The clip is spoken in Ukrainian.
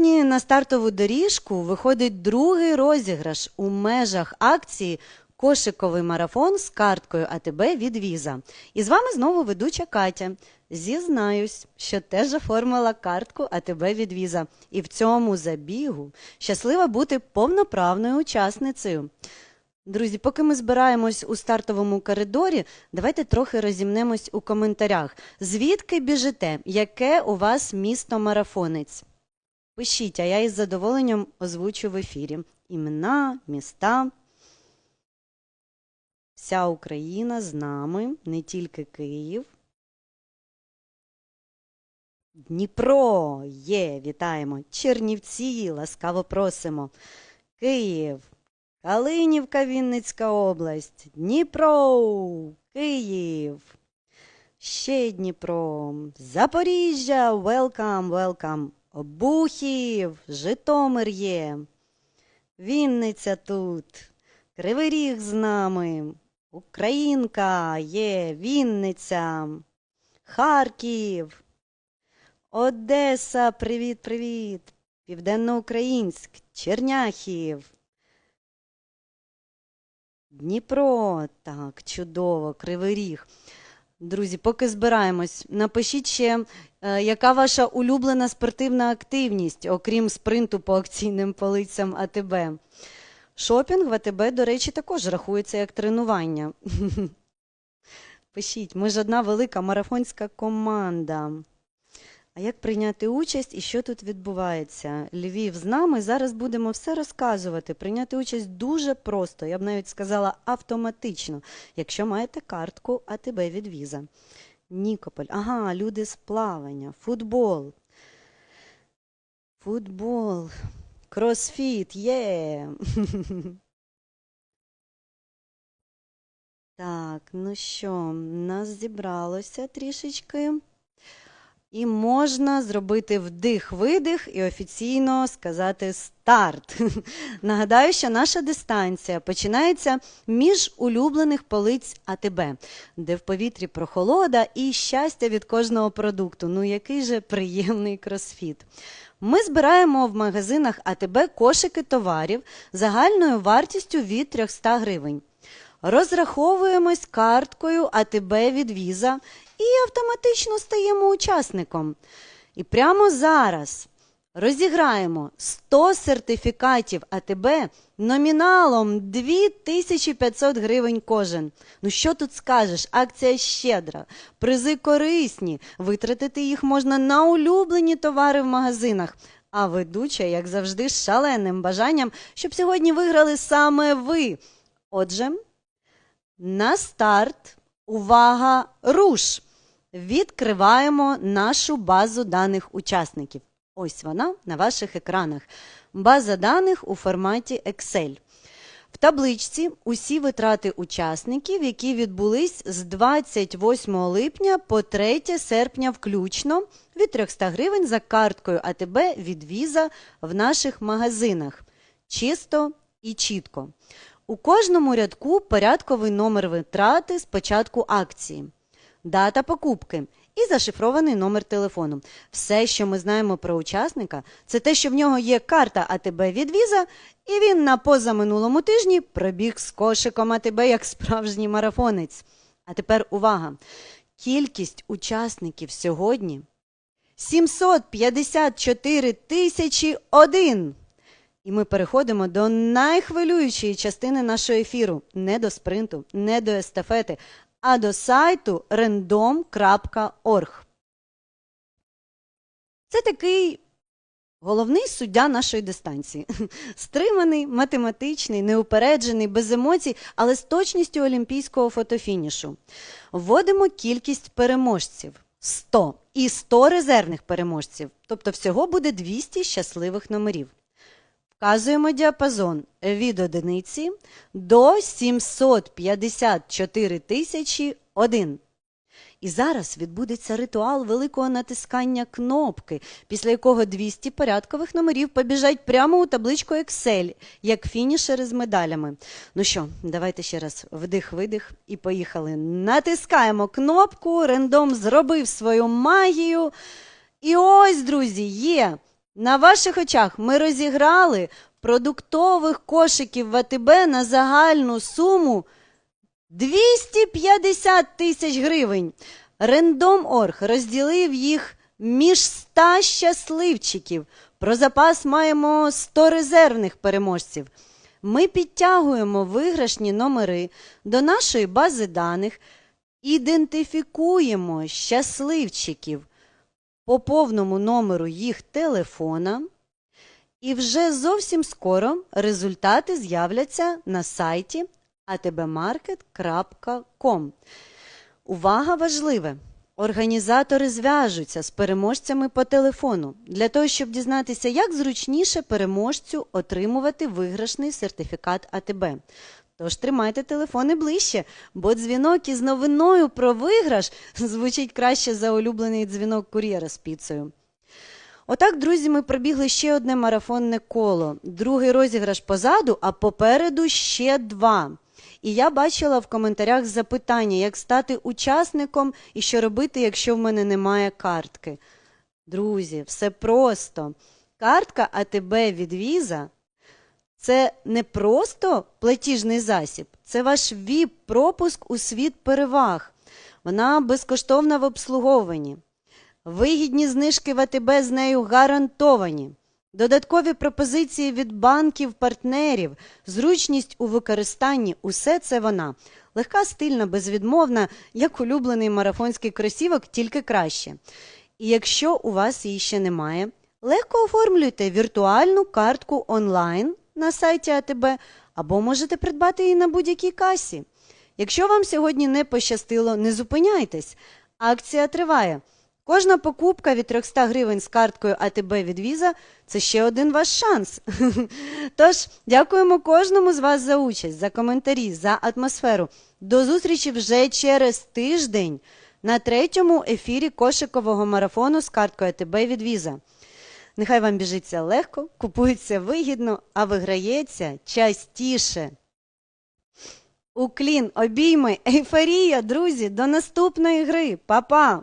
На стартову доріжку виходить другий розіграш у межах акції Кошиковий марафон з карткою АТБ від Віза. І з вами знову ведуча Катя. Зізнаюсь, що теж оформила картку АТБ від Віза. І в цьому забігу щаслива бути повноправною учасницею. Друзі, поки ми збираємось у стартовому коридорі, давайте трохи розімнемось у коментарях. Звідки біжите? Яке у вас місто марафонець? Пишіть, а я із задоволенням озвучу в ефірі. Імена, міста. Вся Україна з нами, не тільки Київ. Дніпро є, вітаємо. Чернівці, ласкаво просимо. Київ, Калинівка, Вінницька область, Дніпро, Київ. Ще Дніпро, Запоріжжя, welcome, welcome. Обухів, Житомир є. Вінниця тут. Кривий Ріг з нами. Українка є, Вінниця. Харків. Одеса, привіт, привіт. Південноукраїнськ, Черняхів. Дніпро, так, чудово, Кривий Ріг. Друзі, поки збираємось, напишіть ще, яка ваша улюблена спортивна активність, окрім спринту по акційним полицям АТБ. Шопінг в АТБ, до речі, також рахується як тренування. Пишіть, ми ж одна велика марафонська команда. А як прийняти участь і що тут відбувається? Львів з нами. Зараз будемо все розказувати. Прийняти участь дуже просто, я б навіть сказала автоматично, якщо маєте картку АТБ від віза. Нікополь. Ага, люди з плавання, футбол. Футбол. Кросфіт, є. Так, ну що, нас зібралося трішечки. І можна зробити вдих-видих і офіційно сказати старт. Нагадаю, що наша дистанція починається між улюблених полиць АТБ, де в повітрі прохолода і щастя від кожного продукту. Ну який же приємний кросфіт. Ми збираємо в магазинах АТБ кошики товарів загальною вартістю від 300 гривень. Розраховуємось карткою АТБ від віза і автоматично стаємо учасником. І прямо зараз розіграємо 100 сертифікатів АТБ номіналом 2500 гривень кожен. Ну що тут скажеш? Акція щедра, призи корисні, витратити їх можна на улюблені товари в магазинах. А ведуча, як завжди, з шаленим бажанням, щоб сьогодні виграли саме ви. Отже, на старт, увага, руш! Відкриваємо нашу базу даних учасників. Ось вона на ваших екранах. База даних у форматі Excel. В табличці усі витрати учасників, які відбулись з 28 липня по 3 серпня включно від 300 гривень за карткою АТБ від віза в наших магазинах. Чисто і чітко. У кожному рядку порядковий номер витрати з початку акції, дата покупки і зашифрований номер телефону. Все, що ми знаємо про учасника, це те, що в нього є карта АТБ від віза, і він на позаминулому тижні пробіг з кошиком АТБ як справжній марафонець. А тепер увага! Кількість учасників сьогодні 754 тисячі один. І ми переходимо до найхвилюючої частини нашого ефіру. Не до спринту, не до естафети, а до сайту random.org. Це такий головний суддя нашої дистанції. Стриманий, математичний, неупереджений, без емоцій, але з точністю олімпійського фотофінішу. Вводимо кількість переможців 100 і 100 резервних переможців. Тобто всього буде 200 щасливих номерів. Вказуємо діапазон від одиниці до 754 тисячі 1. І зараз відбудеться ритуал великого натискання кнопки, після якого 200 порядкових номерів побіжать прямо у табличку Excel, як фінішери з медалями. Ну що, давайте ще раз вдих-видих і поїхали. Натискаємо кнопку, рендом зробив свою магію. І ось, друзі, є На ваших очах ми розіграли продуктових кошиків в АТБ на загальну суму 250 тисяч гривень. Рендом.орг розділив їх між 100 щасливчиків. Про запас маємо 100 резервних переможців. Ми підтягуємо виграшні номери до нашої бази даних, ідентифікуємо щасливчиків по повному номеру їх телефона. І вже зовсім скоро результати з'являться на сайті atbmarket.com. Увага важливе! Організатори зв'яжуться з переможцями по телефону для того, щоб дізнатися, як зручніше переможцю отримувати виграшний сертифікат АТБ. Тож тримайте телефони ближче, бо дзвінок із новиною про виграш звучить краще за улюблений дзвінок кур'єра з піцею. Отак, друзі, ми пробігли ще одне марафонне коло. Другий розіграш позаду, а попереду ще два. І я бачила в коментарях запитання, як стати учасником і що робити, якщо в мене немає картки. Друзі, все просто. Картка АТБ від Віза це не просто платіжний засіб, це ваш ВІП-пропуск у світ переваг. Вона безкоштовна в обслуговуванні. Вигідні знижки в АТБ з нею гарантовані. Додаткові пропозиції від банків, партнерів, зручність у використанні усе це вона. Легка, стильна, безвідмовна, як улюблений марафонський кросівок, тільки краще. І якщо у вас її ще немає, легко оформлюйте віртуальну картку онлайн на сайті АТБ або можете придбати її на будь-якій касі. Якщо вам сьогодні не пощастило, не зупиняйтесь. Акція триває. Кожна покупка від 300 гривень з карткою АТБ від Віза це ще один ваш шанс. Тож, дякуємо кожному з вас за участь, за коментарі, за атмосферу. До зустрічі вже через тиждень на третьому ефірі кошикового марафону з карткою АТБ від Віза. Нехай вам біжиться легко, купується вигідно, а виграється частіше. Уклін, обійми, ейфорія, друзі, до наступної гри. Па-па!